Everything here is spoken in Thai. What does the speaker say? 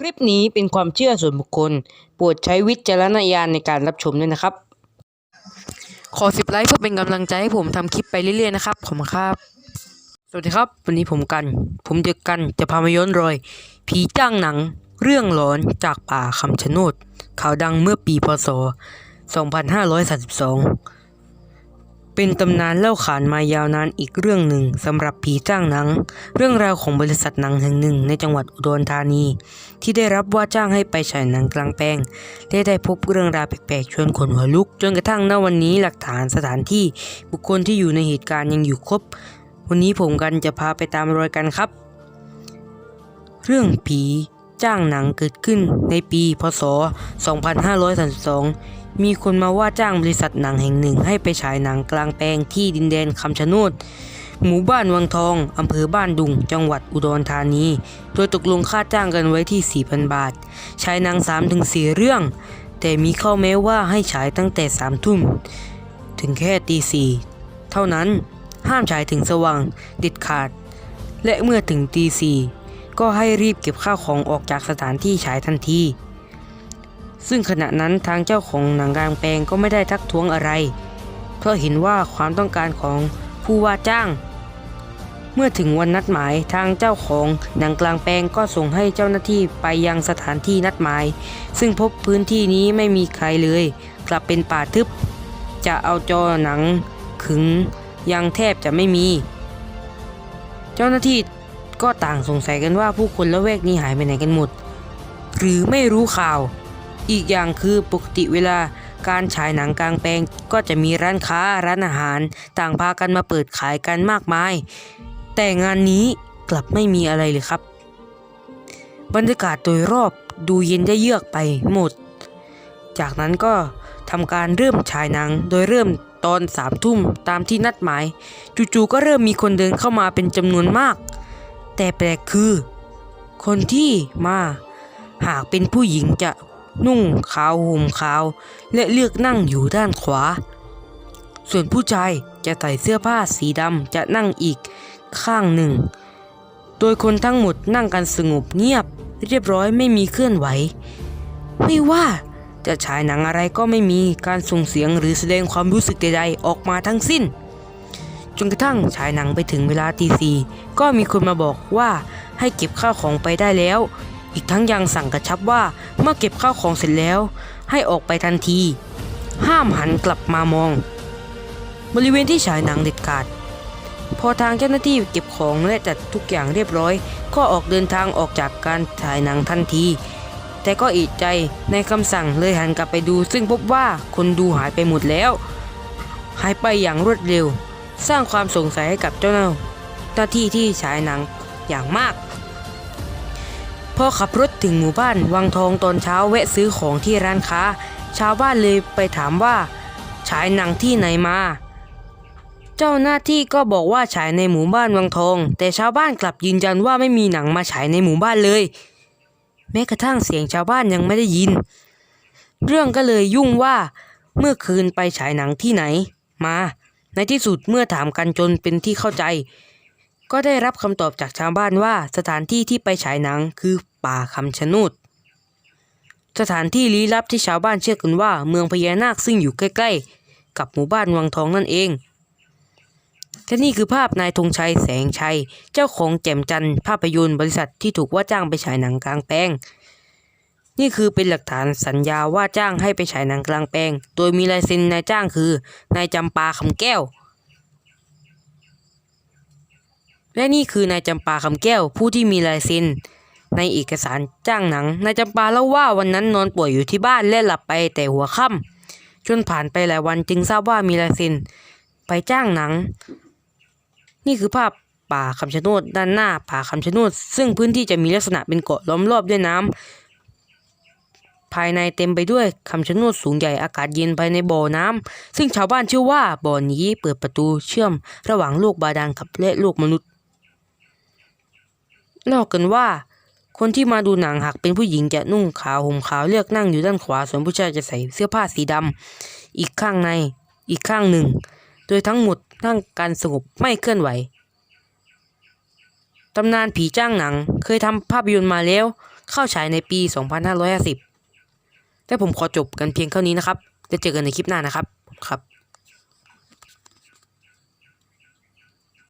คลิปนี้เป็นความเชื่อส่วนบุคคลโปรดใช้วิจารณญาณในการรับชมด้วยนะครับ ขอสิบไลค์เพื่อเป็นกำลังใจให้ผมทำคลิปไปเรื่อยๆนะครับขอบคุณครับ สวัสดีครับ วันนี้ผมกัน ผมเด็กกันจะพามาย้อนรอย ผีจ้างหนัง เรื่องหลอนจากป่าคำชะโนดข่าวดังเมื่อปีพศ 2532 เป็นตำนานเล่าขานมายาวนานอีกเรื่องหนึ่งสำหรับผีจ้างหนัง เรื่องราวของบริษัทหนังแห่งหนึ่งในจังหวัดอุดรธานี ที่ได้รับว่าจ้างให้ไปฉายหนังกลางแปลงและได้พบเรื่องราวแปลกๆชวนขนหัวลุก จนกระทั่งณวันนี้หลักฐานสถานที่บุคคลที่อยู่ในเหตุการณ์ยังอยู่ครบ วันนี้ผมกันจะพาไปตามรอยกันครับ เรื่องผี จ้างหนังเกิดขึ้นในปีพศ 2532 มีคนมาว่าจ้างบริษัทหนังแห่งหนึ่งให้ไปฉายหนังกลางแปลงที่ดินแดนคำชะโนด หมู่บ้านวังทอง อำเภอบ้านดุง จังหวัดอุดรธานี โดยตกลงค่าจ้างกันไว้ที่ 4,000 บาท ฉายหนัง 3-4 เรื่อง แต่มีข้อแม้ว่าให้ฉายตั้งแต่ 3 ทุ่ม ถึงแค่ตีสี่เท่านั้น ห้ามฉายถึงสว่างเด็ดขาด และเมื่อถึงตีสี่ ก็ให้รีบเก็บข้าวของออกจากสถานที่ฉายทันที ซึ่งขณะนั้นทางเจ้าของหนังกลางแปลงก็ไม่ได้ทักท้วงอะไร เพราะเห็นว่าความต้องการของผู้ว่าจ้าง เมื่อถึงวันนัดหมายทางเจ้าของหนังกลางแปลงก็ส่งให้เจ้าหน้าที่ไปยังสถานที่นัดหมาย ซึ่งพบพื้นที่นี้ไม่มีใครเลย กลับเป็นป่าทึบ จะเอาจอหนังขึงยังแทบจะไม่มี เจ้าหน้าที่ ก็ต่างสงสัยกันว่าผู้คนละแวกนี้หายไปไหนกันหมด หรือไม่รู้ข่าว อีกอย่างคือปกติเวลาการฉายหนังกลางแปลงก็จะมีร้านค้าร้านอาหาร ต่างพากันมาเปิดขายกันมากมาย แต่งานนี้กลับไม่มีอะไรเลยครับ บรรยากาศโดยรอบดูเย็นได้เยือกไปหมด จากนั้นก็ทำการเริ่มฉายหนังโดยเริ่มตอนสามทุ่มตามที่นัดหมาย จู่ๆก็เริ่มมีคนเดินเข้ามาเป็นจำนวนมาก แต่แปลกคือ คนที่มาหากเป็นผู้หญิงจะนุ่งขาวห่มขาว และเลือกนั่งอยู่ด้านขวา ส่วนผู้ชายจะใส่เสื้อผ้าสีดำจะนั่งอีกข้างหนึ่ง โดยคนทั้งหมดนั่งกันสงบเงียบเรียบร้อยไม่มีเคลื่อนไหว ไม่ว่าจะฉายหนังอะไรก็ไม่มีการส่งเสียงหรือแสดงความรู้สึกใดๆออกมาทั้งสิ้น จนกระทั่งฉายหนังไปถึงเวลาตีสี่ก็มีคนมาบอกว่าให้เก็บข้าวของไปได้แล้ว อีกทั้งยังสั่งกระชับว่าเมื่อเก็บข้าวของเสร็จแล้ว ให้ออกไปทันที ห้ามหันกลับมามอง บริเวณที่ฉายหนังเด็ดขาด พอทางเจ้าหน้าที่เก็บของและจัดทุกอย่างเรียบร้อย ก็ออกเดินทางออกจากการฉายหนังทันที แต่ก็อีกใจในคำสั่งเลยหันกลับไปดู ซึ่งพบว่าคนดูหายไปหมดแล้ว หายไปอย่างรวดเร็ว สร้างความสงสัยให้กับเจ้าหน้าที่ที่ฉายหนังอย่างมากพอขับรถถึงหมู่บ้านวังทองตอนเช้าแวะซื้อของที่ร้านค้า ชาวบ้านเลยไปถามว่า ฉายหนังที่ไหนมา เจ้าหน้าที่ก็บอกว่าฉายในหมู่บ้านวังทอง แต่ชาวบ้านกลับยืนยันว่าไม่มีหนังมาฉายในหมู่บ้านเลย แม้กระทั่งเสียงชาวบ้านยังไม่ได้ยิน เรื่องก็เลยยุ่งว่า เมื่อคืนไปฉายหนังที่ไหน มา ในที่สุดเมื่อถามกันจนเป็นที่เข้าใจ ก็ได้รับคำตอบจากชาวบ้านว่าสถานที่ที่ไปฉายหนังคือป่าคำชะโนดสถานที่ลี้ลับที่ชาวบ้านเชื่อกันว่า เมืองพญานาคซึ่งอยู่ใกล้ๆ กับหมู่บ้านวังทองนั่นเองและนี่คือภาพนายธงชัยแสงชัย เจ้าของแจ่มจันทร์ภาพยนตร์บริษัทที่ถูกว่าจ้างไปฉายหนังกลางแปลง นี่คือเป็นหลักฐานสัญญาว่าจ้างให้ไปฉายหนังกลางแปลง โดยมีลายเซ็นนายจ้างคือนายจำปาคำแก้ว และนี่คือนายจำปาคำแก้ว ผู้ที่มีลายเซ็นในเอกสารจ้างหนัง นายจำปาเล่าว่าวันนั้นนอนป่วยอยู่ที่บ้านและหลับไปแต่หัวค่ำจนผ่านไปหลายวันจึงทราบว่ามีลายเซ็นไปจ้างหนัง นี่คือภาพป่าคำชะโนดด้านหน้าป่าคำชะโนดซึ่งพื้นที่จะมีลักษณะเป็นเกาะล้อมรอบด้วยน้ำ ภายในเต็มไปด้วยคำชะโนดสูงใหญ่อากาศเย็นภายในบ่อน้ำซึ่งชาวบ้านเชื่อว่าบ่อนี้เปิดประตูเชื่อมระหว่างโลกบาดาลกับและโลกมนุษย์เล่ากันว่า คนที่มาดูหนังหากเป็นผู้หญิงจะนุ่งขาวห่มขาวเลือกนั่งอยู่ด้านขวา ส่วนผู้ชายจะใส่เสื้อผ้าสีดำอีกข้างในอีกข้างหนึ่ง โดยทั้งหมดนั่งการสงบไม่เคลื่อนไหวตำนานผีจ้างหนังเคยทำภาพยนตร์มาแล้ว เข้าฉายในปี 2550 แต่ผมขอจบกันเพียงเท่านี้นะครับจะเจอกันในคลิปหน้านะครับครับ